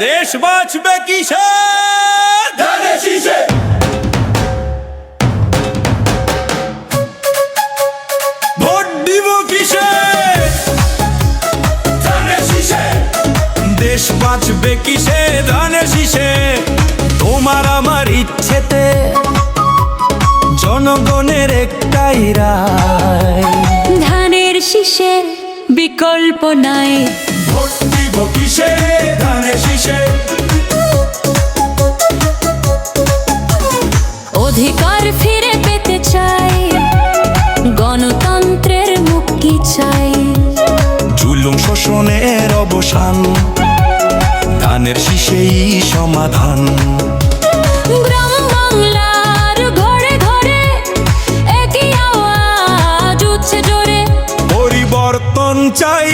দেশ বাঁচবে কিসে ধানের শীষে। ভোট দিব কিসে? ধানের শীষে। দেশ বাঁচবে কিসে? ধানের শীষে। তোমার আমার ইচ্ছেতে জনগণের একটাই রায়। ধানের শীষে বিকল্প নাই। ভোট দিব কিসে? ধানের অধিকার ফিরে পেতে চাই। গণতন্ত্রের মুক্তি চাই। জুলুম শোষণের অবসান ধানের শীষেই সমাধান। চাই।